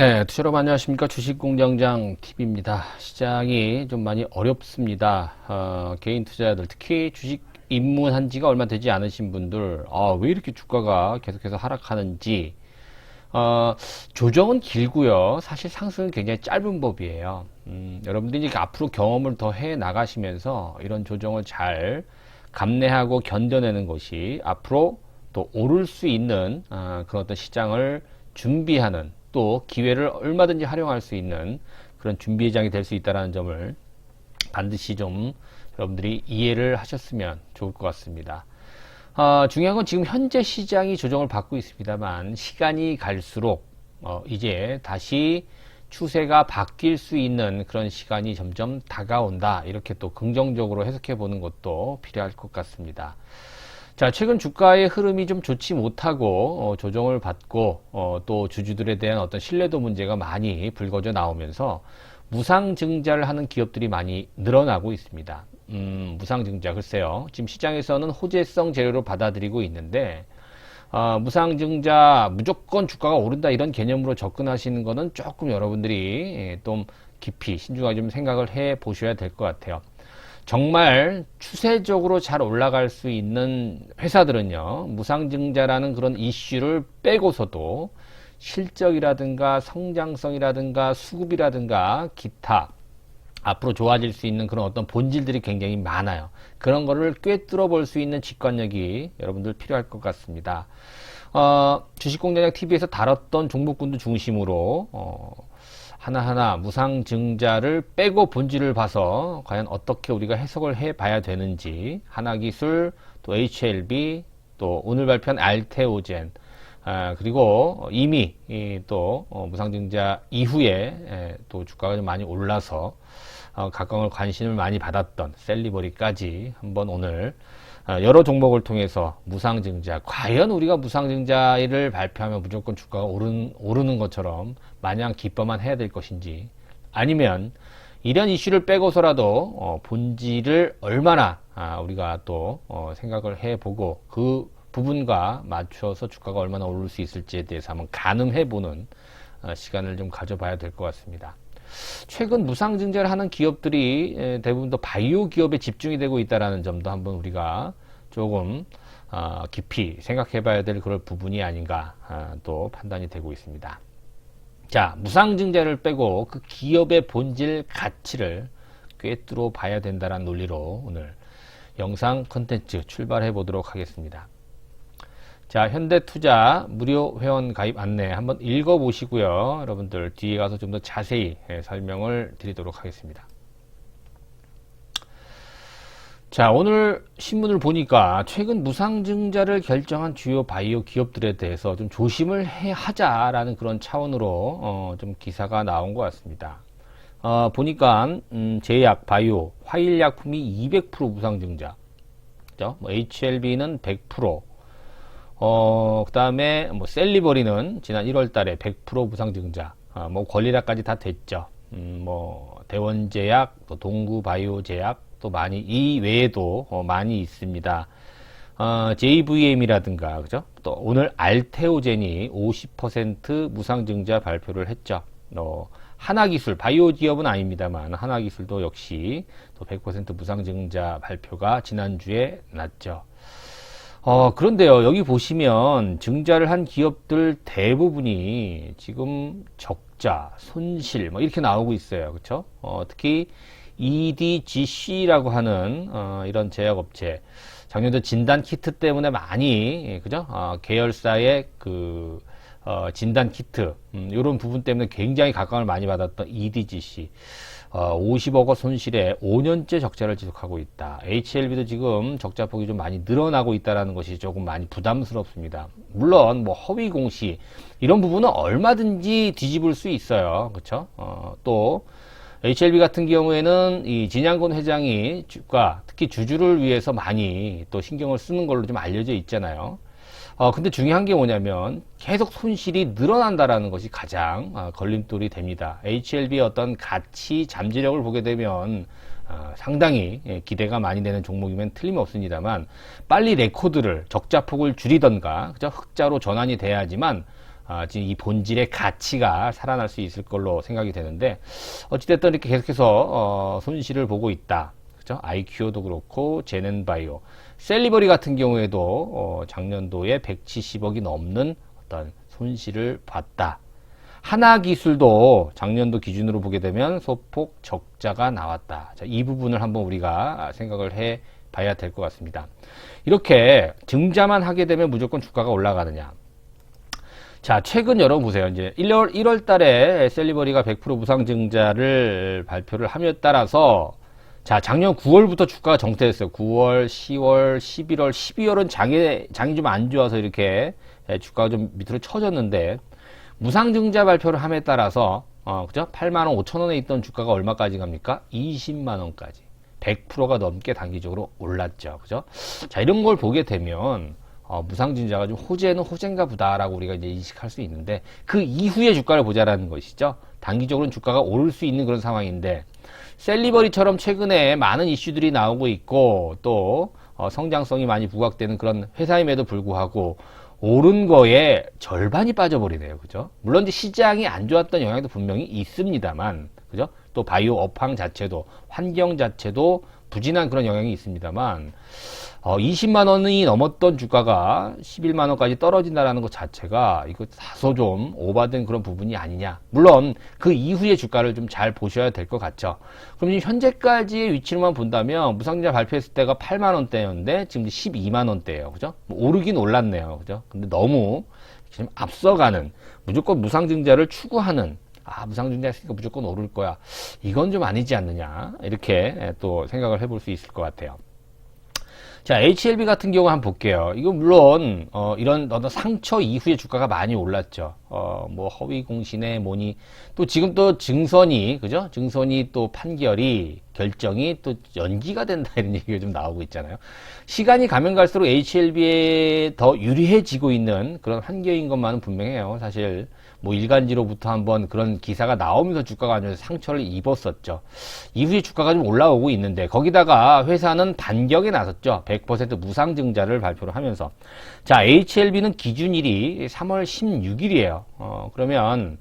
네, 투자로 안녕하십니까. 주식공장장 TV입니다. 시장이 좀 많이 어렵습니다. 어, 개인 투자자들, 특히 주식 입문한 지가 얼마 되지 않으신 분들, 아, 왜 이렇게 주가가 계속해서 하락하는지, 어, 조정은 길고요. 사실 상승은 굉장히 짧은 법이에요. 음, 여러분들이 이제 앞으로 경험을 더 해 나가시면서 이런 조정을 잘 감내하고 견뎌내는 것이 앞으로 또 오를 수 있는 아, 그런 어떤 시장을 준비하는 또 기회를 얼마든지 활용할 수 있는 그런 준비장이 될 수 있다는 점을 반드시 좀 여러분들이 이해를 하셨으면 좋을 것 같습니다. 어, 중요한 건 지금 현재 시장이 조정을 받고 있습니다만 시간이 갈수록 어, 이제 다시 추세가 바뀔 수 있는 그런 시간이 점점 다가온다. 이렇게 또 긍정적으로 해석해 보는 것도 필요할 것 같습니다. 자, 최근 주가의 흐름이 좀 좋지 못하고 어, 조정을 받고 어, 또 주주들에 대한 어떤 신뢰도 문제가 많이 불거져 나오면서 무상 증자를 하는 기업들이 많이 늘어나고 있습니다. 음, 무상 증자 글쎄요. 지금 시장에서는 호재성 재료로 받아들이고 있는데 어, 무상 증자 무조건 주가가 오른다 이런 개념으로 접근하시는 것은 조금 여러분들이 예, 좀 깊이 신중하게 좀 생각을 해 보셔야 될 것 같아요. 정말 추세적으로 잘 올라갈 수 있는 회사들은요, 무상증자라는 그런 이슈를 빼고서도 실적이라든가 성장성이라든가 수급이라든가 기타 앞으로 좋아질 수 있는 그런 어떤 본질들이 굉장히 많아요. 그런 거를 꿰뚫어 볼 수 있는 직관력이 여러분들 필요할 것 같습니다. 어, 주식공장장 TV에서 다뤘던 종목군들 중심으로 어, 하나하나 무상증자를 빼고 본질을 봐서 과연 어떻게 우리가 해석을 해 봐야 되는지 하나기술 또 HLB 또 오늘 발표한 알테오젠 아, 그리고 이미 또 어, 무상증자 이후에 에, 또 주가가 좀 많이 올라서 어, 각광을 관심을 많이 받았던 셀리버리까지 한번 오늘 어, 여러 종목을 통해서 무상증자 과연 우리가 무상증자를 발표하면 무조건 주가가 오르는, 오르는 것처럼 마냥 기뻐만 해야 될 것인지 아니면 이런 이슈를 빼고서라도 어, 본질을 얼마나 아, 우리가 또 어, 생각을 해보고 그 부분과 맞춰서 주가가 얼마나 오를 수 있을지에 대해서 한번 가늠해보는 어, 시간을 좀 가져봐야 될 것 같습니다. 최근 무상증자를 하는 기업들이 에, 대부분 또 바이오 기업에 집중이 되고 있다는 점도 한번 우리가 조금 어, 깊이 생각해봐야 될 그런 부분이 아닌가 어, 또 판단이 되고 있습니다. 자, 무상증자를 빼고 그 기업의 본질 가치를 꿰뚫어 봐야 된다는 논리로 오늘 영상 컨텐츠 출발해 보도록 하겠습니다. 자, 현대투자 무료 회원 가입 안내 한번 읽어 보시고요. 여러분들 뒤에 가서 좀 더 자세히 예, 설명을 드리도록 하겠습니다. 자, 오늘 신문을 보니까 최근 무상증자를 결정한 주요 바이오 기업들에 대해서 좀 조심을 해 하자라는 그런 차원으로 어, 좀 기사가 나온 것 같습니다. 어, 보니까 음, 제약, 바이오, 화일약품이 200% 무상증자, 그죠? 뭐 HLB는 100%, 어, 그 다음에 뭐 셀리버리는 지난 1월 달에 100% 무상증자, 어, 뭐 권리락까지 다 됐죠. 음, 뭐 대원제약, 또 동구바이오제약, 또 많이 이 외에도 어, 많이 있습니다. 어, JVM이라든가 그죠? 또 오늘 알테오젠이 50% 무상 증자 발표를 했죠. 어, 하나기술 바이오 기업은 아닙니다만 하나기술도 역시 또 100% 무상 증자 발표가 지난주에 났죠. 어, 그런데요, 여기 보시면 증자를 한 기업들 대부분이 지금 적자, 손실, 뭐 이렇게 나오고 있어요. 그쵸? 어, 특히 EDGC라고 하는, 어, 이런 제약업체. 작년도 진단 키트 때문에 많이, 그죠? 어, 계열사의 그, 어, 진단 키트, 음, 이런 부분 때문에 굉장히 각광을 많이 받았던 EDGC. 어, 50억 원 손실에 5년째 적자를 지속하고 있다. HLB도 지금 적자 폭이 좀 많이 늘어나고 있다는 것이 조금 많이 부담스럽습니다. 물론 뭐 허위 공시 이런 부분은 얼마든지 뒤집을 수 있어요. 그렇죠? 어, 또 HLB 같은 경우에는 이 진양곤 회장이 주가 특히 주주를 위해서 많이 또 신경을 쓰는 걸로 좀 알려져 있잖아요. 어, 근데 중요한 게 뭐냐면 계속 손실이 늘어난다라는 것이 가장 어, 걸림돌이 됩니다. HLB의 어떤 가치 잠재력을 보게 되면 어, 상당히 예, 기대가 많이 되는 종목이면 틀림없습니다만 빨리 레코드를 적자폭을 줄이던가 그죠? 흑자로 전환이 돼야지만 아, 지금 이 본질의 가치가 살아날 수 있을 걸로 생각이 되는데 어찌됐든 이렇게 계속해서 어, 손실을 보고 있다. 그죠? 아이큐어도 그렇고 제넨바이오, 셀리버리 같은 경우에도 어, 작년도에 170억이 넘는 어떤 손실을 봤다. 하나 기술도 작년도 기준으로 보게 되면 소폭 적자가 나왔다. 자, 이 부분을 한번 우리가 생각을 해 봐야 될 것 같습니다. 이렇게 증자만 하게 되면 무조건 주가가 올라가느냐. 자, 최근 여러분 보세요. 이제 1월, 1월 달에 셀리버리가 100% 무상 증자를 발표를 함에 따라서 자, 작년 9월부터 주가가 정체됐어요. 9월, 10월, 11월, 12월은 장이, 장이 좀 안 좋아서 이렇게 주가가 좀 밑으로 쳐졌는데 무상증자 발표를 함에 따라서 어, 그죠? 8만원 5천원에 있던 주가가 얼마까지 갑니까? 20만원까지. 100%가 넘게 단기적으로 올랐죠. 그죠? 자, 이런 걸 보게 되면 어, 무상증자가 좀 호재는 호재인가 보다라고 우리가 이제 인식할 수 있는데 그 이후에 주가를 보자라는 것이죠. 단기적으로는 주가가 오를 수 있는 그런 상황인데 셀리버리처럼 최근에 많은 이슈들이 나오고 있고 또 어, 성장성이 많이 부각되는 그런 회사임에도 불구하고 오른 거에 절반이 빠져버리네요. 그죠? 물론 이제 시장이 안 좋았던 영향도 분명히 있습니다만, 그죠? 또 바이오 업황 자체도, 환경 자체도 부진한 그런 영향이 있습니다만, 어, 20만 원이 넘었던 주가가 11만 원까지 떨어진다라는 것 자체가 이거 다소 좀 오바된 그런 부분이 아니냐. 물론 그 이후의 주가를 좀 잘 보셔야 될 것 같죠. 그럼 지금 현재까지의 위치로만 본다면 무상자 발표했을 때가 8만 원대였는데 지금 12만 원대예요. 그죠? 뭐 오르긴 올랐네요. 그죠? 근데 너무 지금 앞서가는 무조건 무상증자를 추구하는 아, 무상증자 했으니까 무조건 오를 거야. 이건 좀 아니지 않느냐. 이렇게 또 생각을 해볼 수 있을 것 같아요. 자, HLB 같은 경우 한번 볼게요. 이거 물론, 어, 이런 어떤 상처 이후에 주가가 많이 올랐죠. 어, 뭐, 허위 공신에 뭐니, 또 지금 또 증선이, 그죠? 증선이 또 판결이, 결정이 또 연기가 된다 이런 얘기가 좀 나오고 있잖아요. 시간이 가면 갈수록 HLB에 더 유리해지고 있는 그런 환경인 것만은 분명해요. 사실, 뭐 일간지로부터 한번 그런 기사가 나오면서 주가가 아주 상처를 입었었죠. 이후에 주가가 좀 올라오고 있는데 거기다가 회사는 반격에 나섰죠. 100% 무상증자를 발표를 하면서 자 HLB는 기준일이 3월 16일이에요. 어, 그러면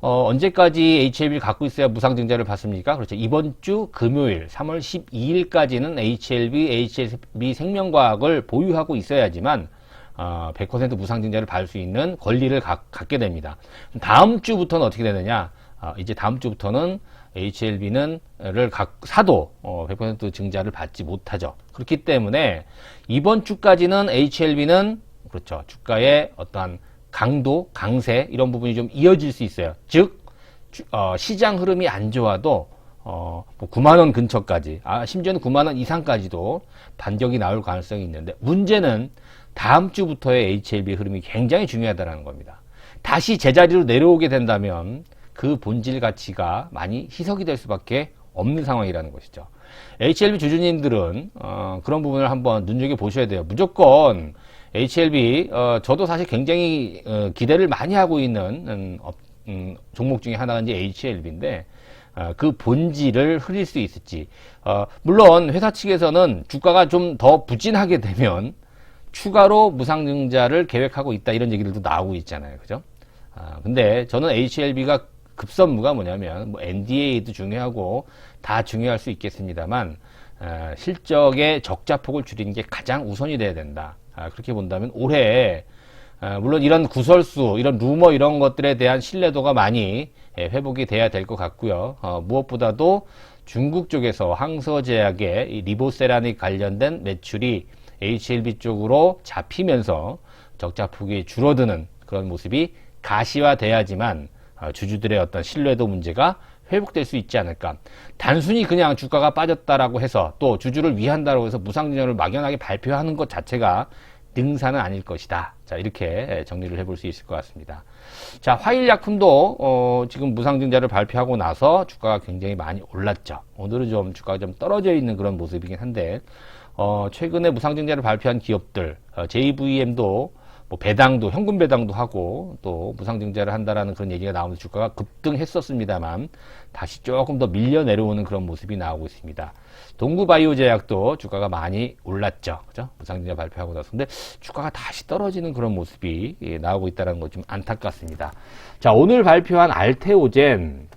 어, 언제까지 HLB를 갖고 있어야 무상증자를 받습니까? 그렇죠. 이번 주 금요일 3월 12일까지는 HLB, HLB 생명과학을 보유하고 있어야지만 어, 100% 무상증자를 받을 수 있는 권리를 가, 갖게 됩니다. 다음 주부터는 어떻게 되느냐? 어, 이제 다음 주부터는 HLB는를 사도 어, 100% 증자를 받지 못하죠. 그렇기 때문에 이번 주까지는 HLB는 그렇죠. 주가의 어떠한 강도, 강세 이런 부분이 좀 이어질 수 있어요. 즉 주, 어, 시장 흐름이 안 좋아도 어, 뭐 9만 원 근처까지, 아 심지어는 9만 원 이상까지도 반격이 나올 가능성이 있는데 문제는 다음 주부터의 HLB 흐름이 굉장히 중요하다는 겁니다. 다시 제자리로 내려오게 된다면 그 본질 가치가 많이 희석이 될 수밖에 없는 상황이라는 것이죠. HLB 주주님들은 어, 그런 부분을 한번 눈여겨 보셔야 돼요. 무조건 HLB 어, 저도 사실 굉장히 어, 기대를 많이 하고 있는 음, 음, 종목 중에 하나가 이제 HLB인데 어, 그 본질을 흐릴 수 있을지 어, 물론 회사 측에서는 주가가 좀 더 부진하게 되면 추가로 무상증자를 계획하고 있다 이런 얘기들도 나오고 있잖아요. 그죠? 아, 근데 저는 HLB가 급선무가 뭐냐면 뭐 NDA도 중요하고 다 중요할 수 있겠습니다만 아, 실적의 적자폭을 줄이는 게 가장 우선이 돼야 된다. 아, 그렇게 본다면 올해 아, 물론 이런 구설수, 이런 루머 이런 것들에 대한 신뢰도가 많이 예, 회복이 돼야 될 것 같고요. 어, 무엇보다도 중국 쪽에서 항서제약의 리보세란이 관련된 매출이 HLB 쪽으로 잡히면서 적자 폭이 줄어드는 그런 모습이 가시화돼야지만 어, 주주들의 어떤 신뢰도 문제가 회복될 수 있지 않을까. 단순히 그냥 주가가 빠졌다라고 해서 또 주주를 위한다고 해서 무상증자를 막연하게 발표하는 것 자체가 능사는 아닐 것이다. 자, 이렇게 정리를 해볼 수 있을 것 같습니다. 자, 화일약품도, 어, 지금 무상증자를 발표하고 나서 주가가 굉장히 많이 올랐죠. 오늘은 좀 주가가 좀 떨어져 있는 그런 모습이긴 한데, 어, 최근에 무상증자를 발표한 기업들, 어, JVM도 뭐 배당도 현금 배당도 하고 또 무상증자를 한다라는 그런 얘기가 나오면서 주가가 급등했었습니다만 다시 조금 더 밀려 내려오는 그런 모습이 나오고 있습니다. 동구바이오제약도 주가가 많이 올랐죠. 그죠? 무상증자 발표하고 나서. 근데 주가가 다시 떨어지는 그런 모습이 예, 나오고 있다는 거좀 안타깝습니다. 자, 오늘 발표한 알테오젠.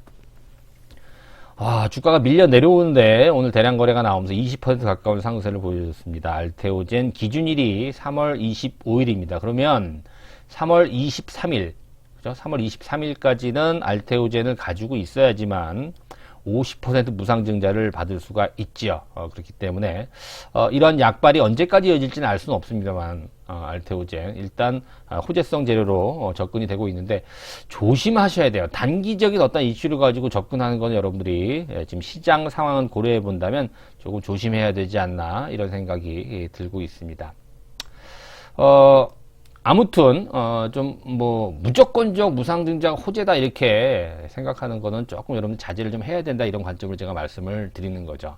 아, 주가가 밀려 내려오는데 오늘 대량 거래가 나오면서 20% 가까운 상승세를 보여줬습니다. 알테오젠 기준일이 3월 25일입니다. 그러면 3월 23일, 그죠? 3월 23일까지는 알테오젠을 가지고 있어야지만 50% 무상증자를 받을 수가 있지요. 어, 그렇기 때문에 어, 이런 약발이 언제까지 이어질지는 알 수는 없습니다만 어, 알테오젠 일단 어, 호재성 재료로 어, 접근이 되고 있는데 조심하셔야 돼요. 단기적인 어떤 이슈를 가지고 접근하는 건 여러분들이 예, 지금 시장 상황을 고려해 본다면 조금 조심해야 되지 않나 이런 생각이 예, 들고 있습니다. 어, 아무튼 어, 좀 뭐 무조건적 무상증자가 호재다 이렇게 생각하는 거는 조금 여러분 자제를 좀 해야 된다 이런 관점을 제가 말씀을 드리는 거죠.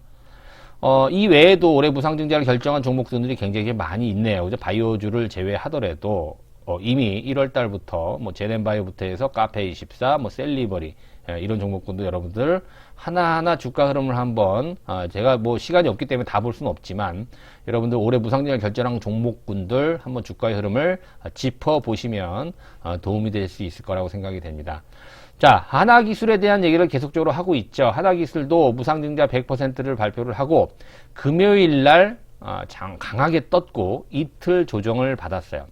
어, 이 외에도 올해 무상증자를 결정한 종목들이 굉장히 많이 있네요. 그죠? 바이오주를 제외하더라도 어, 이미 1월 달부터 뭐 제넨바이오부터 해서 카페 24, 뭐 셀리버리 예, 이런 종목군도 여러분들 하나하나 주가 흐름을 한번 아, 제가 뭐 시간이 없기 때문에 다 볼 수는 없지만 여러분들 올해 무상증자 결정한 종목군들 한번 주가의 흐름을 아, 짚어 보시면 아, 도움이 될 수 있을 거라고 생각이 됩니다. 자, 하나 기술에 대한 얘기를 계속적으로 하고 있죠. 하나 기술도 무상증자 100%를 발표를 하고 금요일 날 아, 장- 강하게 떴고 이틀 조정을 받았어요.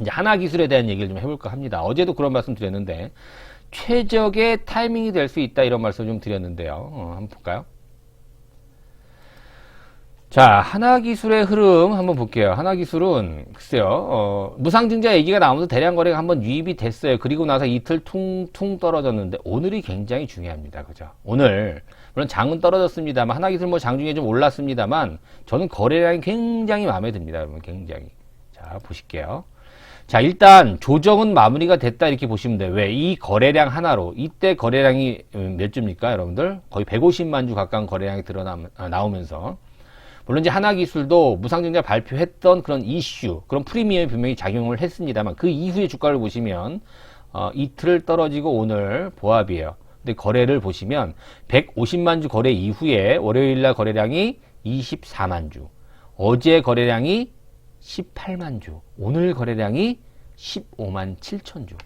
이제 하나 기술에 대한 얘기를 좀 해볼까 합니다. 어제도 그런 말씀 드렸는데 최적의 타이밍이 될 수 있다 이런 말씀 좀 드렸는데요. 어, 한번 볼까요? 자, 하나 기술의 흐름 한번 볼게요. 하나 기술은 글쎄요, 어, 무상증자 얘기가 나오면서 대량 거래가 한번 유입이 됐어요. 그리고 나서 이틀 퉁퉁 떨어졌는데 오늘이 굉장히 중요합니다. 그죠? 오늘 물론 장은 떨어졌습니다만 하나 기술 뭐 장중에 좀 올랐습니다만 저는 거래량이 굉장히 마음에 듭니다. 여러분 굉장히. 자, 보실게요. 자, 일단 조정은 마무리가 됐다 이렇게 보시면 돼요. 왜? 이 거래량 하나로 이때 거래량이 음, 몇 주입니까, 여러분들? 거의 150만 주 가까운 거래량이 드러나 아, 나오면서 물론 이제 하나 기술도 무상증자 발표했던 그런 이슈, 그런 프리미엄이 분명히 작용을 했습니다만 그 이후의 주가를 보시면 어, 이틀 떨어지고 오늘 보합이에요. 근데 거래를 보시면 150만 주 거래 이후에 월요일 날 거래량이 24만 주, 어제 거래량이 18만 주, 오늘 거래량이 15만 7천 주.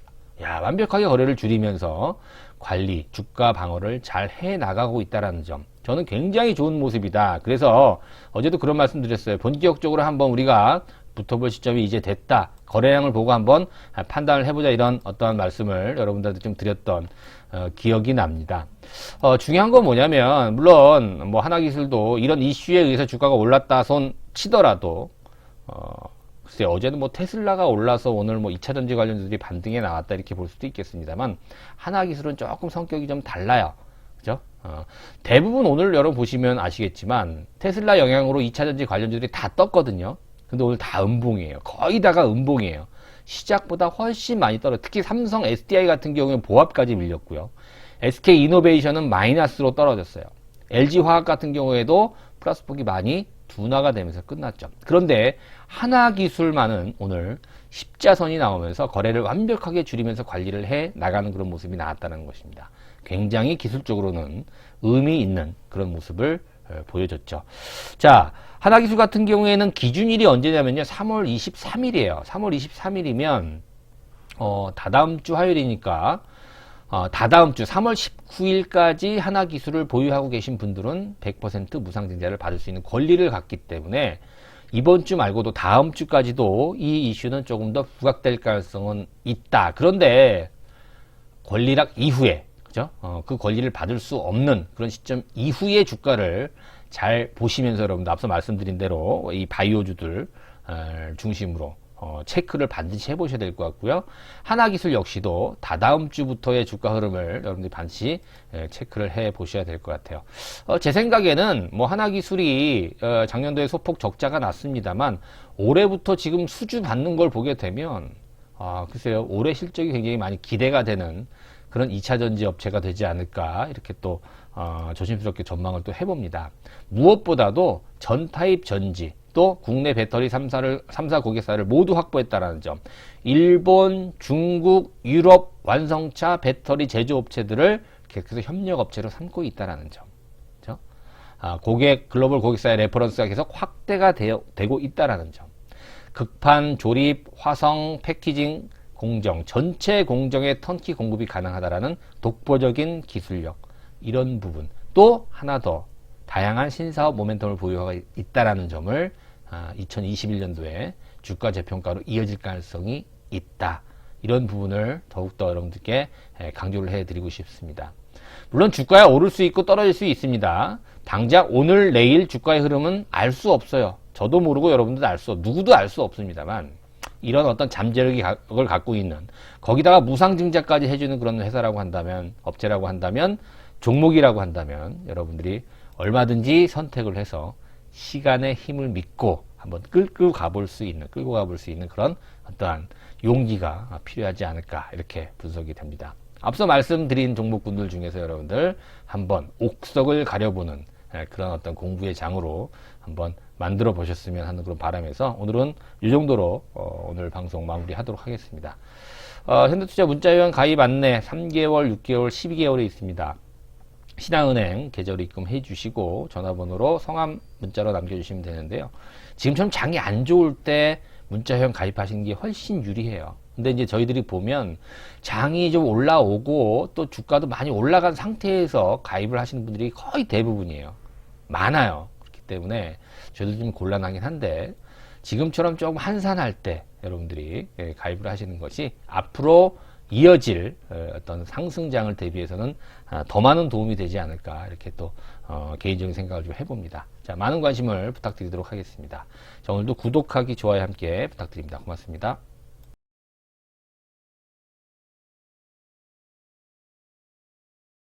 야, 완벽하게 거래를 줄이면서 관리, 주가 방어를 잘 해 나가고 있다라는 점. 저는 굉장히 좋은 모습이다. 그래서 어제도 그런 말씀 드렸어요. 본격적으로 한번 우리가 붙어볼 시점이 이제 됐다. 거래량을 보고 한번 판단을 해보자 이런 어떠한 말씀을 여러분들한테 좀 드렸던 어, 기억이 납니다. 어, 중요한 건 뭐냐면 물론 뭐 하나기술도 이런 이슈에 의해서 주가가 올랐다 손 치더라도 어, 글쎄 어제는 뭐 테슬라가 올라서 오늘 뭐 2차 전지 관련주들이 반등에 나왔다 이렇게 볼 수도 있겠습니다만 하나 기술은 조금 성격이 좀 달라요. 그죠? 어, 대부분 오늘 여러분 보시면 아시겠지만 테슬라 영향으로 2차 전지 관련주들이 다 떴거든요. 근데 오늘 다 음봉이에요. 거의 다가 음봉이에요. 시작보다 훨씬 많이 떨어. 특히 삼성 SDI 같은 경우는 보합까지 밀렸고요. SK 이노베이션은 마이너스로 떨어졌어요. LG 화학 같은 경우에도 플러스 폭이 많이 둔화가 되면서 끝났죠. 그런데 하나 기술만은 오늘 십자선이 나오면서 거래를 완벽하게 줄이면서 관리를 해 나가는 그런 모습이 나왔다는 것입니다. 굉장히 기술적으로는 의미 있는 그런 모습을 어, 보여줬죠. 자, 하나기술 같은 경우에는 기준일이 언제냐면요. 3월 23일이에요. 3월 23일이면 어, 다다음 주 화요일이니까 어, 다다음 주 3월 19일까지 하나 기술을 보유하고 계신 분들은 100% 무상증자를 받을 수 있는 권리를 갖기 때문에 이번 주 말고도 다음 주까지도 이 이슈는 조금 더 부각될 가능성은 있다. 그런데 권리락 이후에 그죠? 어, 그 권리를 받을 수 없는 그런 시점 이후의 주가를 잘 보시면서 여러분들 앞서 말씀드린 대로 이 바이오주들 어, 중심으로 어, 체크를 반드시 해보셔야 될 것 같고요. 하나기술 역시도 다다음 주부터의 주가 흐름을 여러분들이 반드시 예, 체크를 해 보셔야 될 것 같아요. 어, 제 생각에는 뭐 하나기술이 어, 작년도에 소폭 적자가 났습니다만 올해부터 지금 수주 받는 걸 보게 되면 아, 글쎄요. 올해 실적이 굉장히 많이 기대가 되는 그런 2차 전지 업체가 되지 않을까 이렇게 또 어, 조심스럽게 전망을 또 해봅니다. 무엇보다도 전 타입 전지 또 국내 배터리 3사를 3사 고객사를 모두 확보했다라는 점. 일본, 중국, 유럽 완성차 배터리 제조업체들을 계속해서 협력 업체로 삼고 있다라는 점. 아, 고객 글로벌 고객사의 레퍼런스가 계속 확대가 되어, 되고 있다라는 점. 극판, 조립, 화성, 패키징, 공정, 전체 공정의 턴키 공급이 가능하다라는 독보적인 기술력. 이런 부분. 또 하나 더 다양한 신사업 모멘텀을 보유하고 있다라는 점을 2021년도에 주가 재평가로 이어질 가능성이 있다. 이런 부분을 더욱더 여러분들께 강조를 해드리고 싶습니다. 물론 주가에 오를 수 있고 떨어질 수 있습니다. 당장 오늘 내일 주가의 흐름은 알 수 없어요. 저도 모르고 여러분들도 알 수, 없, 누구도 알 수 없습니다만 이런 어떤 잠재력을 갖고 있는 거기다가 무상증자까지 해주는 그런 회사라고 한다면 업체라고 한다면 종목이라고 한다면 여러분들이 얼마든지 선택을 해서 시간의 힘을 믿고 한번 끌고 가볼 수 있는 끌고 가볼 수 있는 그런 어떠한 용기가 필요하지 않을까 이렇게 분석이 됩니다. 앞서 말씀드린 종목군들 중에서 여러분들 한번 옥석을 가려보는 예, 그런 어떤 공부의 장으로 한번 만들어 보셨으면 하는 그런 바람에서 오늘은 이 정도로 어, 오늘 방송 마무리하도록 하겠습니다. 어, 현대투자 문자회원 가입 안내 3개월, 6개월, 12개월에 있습니다. 신한은행 계좌로 입금해 주시고 전화번호로 성함 문자로 남겨주시면 되는데요. 지금처럼 장이 안 좋을 때 문자형 가입하시는 게 훨씬 유리해요. 근데 이제 저희들이 보면 장이 좀 올라오고 또 주가도 많이 올라간 상태에서 가입을 하시는 분들이 거의 대부분이에요. 많아요. 그렇기 때문에 저도 좀 곤란하긴 한데 지금처럼 조금 한산할 때 여러분들이 예, 가입을 하시는 것이 앞으로 이어질 어, 어떤 상승장을 대비해서는 아, 더 많은 도움이 되지 않을까 이렇게 또 어, 개인적인 생각을 좀 해봅니다. 자 많은 관심을 부탁드리도록 하겠습니다. 자 오늘도 구독하기 좋아요 함께 부탁드립니다. 고맙습니다.